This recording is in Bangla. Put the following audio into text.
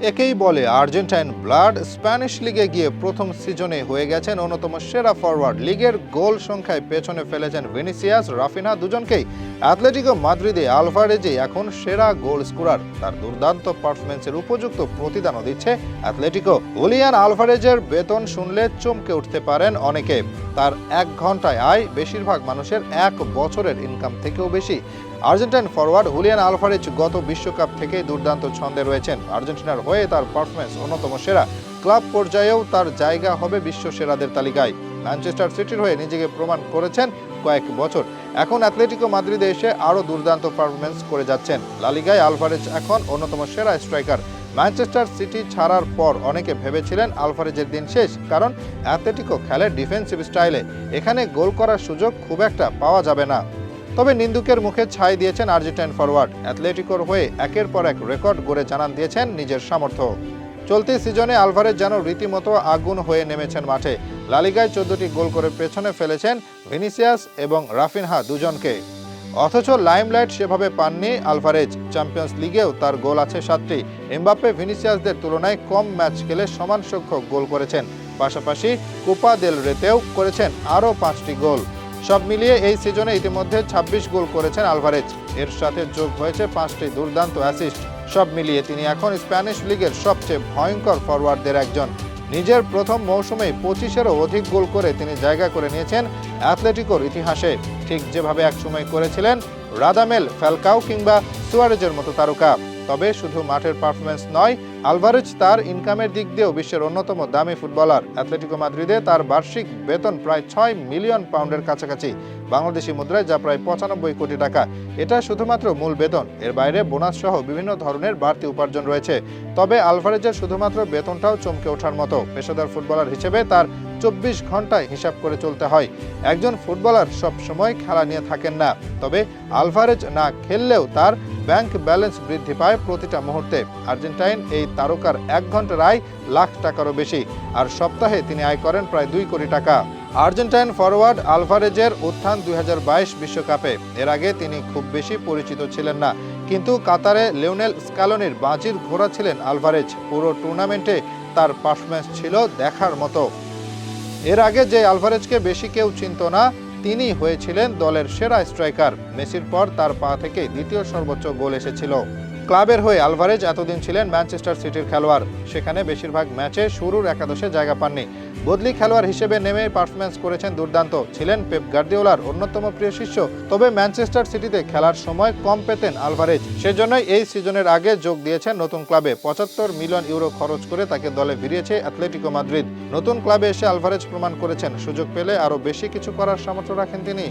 একেই বলে আর্জেন্টাইন ব্লাড, স্প্যানিশ লিগে গিয়ে প্রথম সিজনে হয়ে গেছেন অন্যতম সেরা ফরওয়ার্ড লিগের, গোল সংখ্যায় পেছনে ফেলেছেন ভিনিসিয়াস, রাফিনা দুজনকেই। অ্যাথলেটিকো মাদ্রিদে আলভারেজে এখন সেরা গোল স্কোরার। তার দুর্দান্ত পারফরমেন্সের উপযুক্ত প্রতিদানও দিচ্ছে অ্যাথলেটিকো ওলিয়ান আলভারেজের বেতন শুনলে চমকে উঠতে পারেন অনেকে। তার এক ঘন্টায় আয় বেশিরভাগ মানুষের এক বছরের ইনকাম থেকেও বেশি। আর্জেন্টাইন ফরওয়ার্ড হুলিয়ান আলফারেজ গত বিশ্বকাপ থেকে দুর্দান্ত ছন্দে রয়েছেন। আর্জেন্টিনার হয়ে তার পারফরমেন্স অন্যতম সেরা। ক্লাব পর্যায়েও তার জায়গা হবে বিশ্ব সেরাদের তালিকায়। ম্যানচেস্টার সিটির হয়ে নিজেকে প্রমাণ করেছেন কয়েক বছর। এখন অ্যাথলেটিকো মাদ্রিদে এসে আরও দুর্দান্ত পারফরমেন্স করে যাচ্ছেন। লালিগায় আলভারেজ এখন অন্যতম সেরা স্ট্রাইকার। ম্যানচেস্টার সিটি ছাড়ার পর অনেকে ভেবেছিলেন আলফারেজের দিন শেষ, কারণ অ্যাথলেটিকো খেলে ডিফেন্সিভ স্টাইলে। এখানে গোল করার সুযোগ খুব একটা পাওয়া যাবে না। তবে নিন্দুকের মুখে ছাই দিয়েছেন আর্জেন্টাইন ফরওয়ার্ড অ্যাথলেটিকোর হয়ে একের পর এক রেকর্ড গড়ে জানান দিয়েছেন নিজের সামর্থ্য। চলতি সিজনে আলভারেজ যেন রীতিমতো আগুন হয়ে নেমেছেন মাঠে। লালিগায় চোদ্দটি গোল করে পেছনে ফেলেছেন ভিনিসিয়াস এবং রাফিনহা দুজনকে। অথচ লাইমলাইট সেভাবে পাননি আলভারেজ। চ্যাম্পিয়ন্স লিগেও তার গোল আছে সাতটি। এমবাপ্পে ভিনিসিয়াসদের তুলনায় কম ম্যাচ খেলে সমান সংখ্যক গোল করেছেন। পাশাপাশি কোপা দেল রেতেও করেছেন আরও পাঁচটি গোল। সব মিলিয়ে এই সিজনে ইতিমধ্যে ২৬ গোল করেছেন আলভারেজ। এর সাথে যোগ হয়েছে পাঁচটি দুর্দান্ত অ্যাসিস্ট সব মিলিয়ে তিনি এখন স্প্যানিশ লিগের সবচেয়ে ভয়ঙ্কর ফরওয়ার্ডদের একজন। নিজের প্রথম মৌসুমেই পঁচিশেরও অধিক গোল করে তিনি জায়গা করে নিয়েছেন অ্যাথলেটিকোর ইতিহাসে। ঠিক যেভাবে একসময় করেছিলেন রাদামেল ফ্যালকাও কিংবা সুয়ারেজের মতো তারকা। তবে শুধু মাঠের পারফরমেন্স নয় আলভারেজ তার ইনকামের দিক দিয়েও বিশ্বের অন্যতম দামি ফুটবলার। অ্যাথলেটিকো মাদ্রিদে তার বার্ষিক বেতন প্রায় ছয় মিলিয়ন পাউন্ডের কাছাকাছি। বাংলাদেশি মুদ্রায় যা প্রায় পঁচানব্বই কোটি টাকা। এটা শুধুমাত্র মূল বেতন। এর বাইরে বোনাস সহ বিভিন্ন ধরনের বাড়তি উপার্জন রয়েছে। তবে আলভারেজের শুধুমাত্র বেতনটাও চমকে ওঠার মতো। পেশাদার ফুটবলার হিসেবে তার চব্বিশ ঘন্টায় হিসাব করে চলতে হয়। একজন ফুটবলার সব সময় খেলা নিয়ে থাকেন না। তবে আলভারেজ না খেললেও তার ব্যাংক ব্যালেন্স বৃদ্ধি পায় প্রতিটা মুহূর্তে। আর্জেন্টাইন এই তারকার এক ঘণ্টার আয় লাখ টাকারও বেশি, আর সপ্তাহে তিনি আয় করেন প্রায় দুই কোটি টাকা। আর্জেন্টাইন ফরওয়ার্ড আলভারেজের উত্থান দুই বিশ্বকাপে। এর আগে তিনি খুব বেশি পরিচিত ছিলেন না, কিন্তু কাতারে লিওনেল স্ক্যালনির বাজির ঘোড়া ছিলেন আলভারেজ। পুরো টুর্নামেন্টে তার পারফরমেন্স ছিল দেখার মতো। এর আগে যে আলভারেজকে বেশি কেউ চিনত না তিনি হয়েছিলেন দলের সেরা স্ট্রাইকার। মেসির পর তার পা থেকে দ্বিতীয় সর্বোচ্চ গোল এসেছিল। ক্লাবের হয়ে আলভারেজ এতদিন ছিলেন ম্যানচেস্টার সিটির খেলোয়াড়। সেখানে বেশিরভাগ ম্যাচে শুরুর একাদশে জায়গা পাননি। বদলি খেলোয়াড় হিসেবে নেমে পারফরমেন্স করেছেন দুর্দান্ত। ছিলেন পেপ গার্দিওলার অন্যতম প্রিয় শিষ্য। তবে ম্যানচেস্টার সিটিতে খেলার সময় কম পেতেন আলভারেজ। সেজন্যই এই সিজনের আগে যোগ দিয়েছেন নতুন ক্লাবে। পঁচাত্তর মিলিয়ন ইউরো খরচ করে তাকে দলে ভিড়িয়েছে অ্যাথলেটিকো মাদ্রিদ। নতুন ক্লাবে এসে আলভারেজ প্রমাণ করেছেন। সুযোগ পেলে আরও বেশি কিছু করার সামর্থ্য রাখেন তিনি।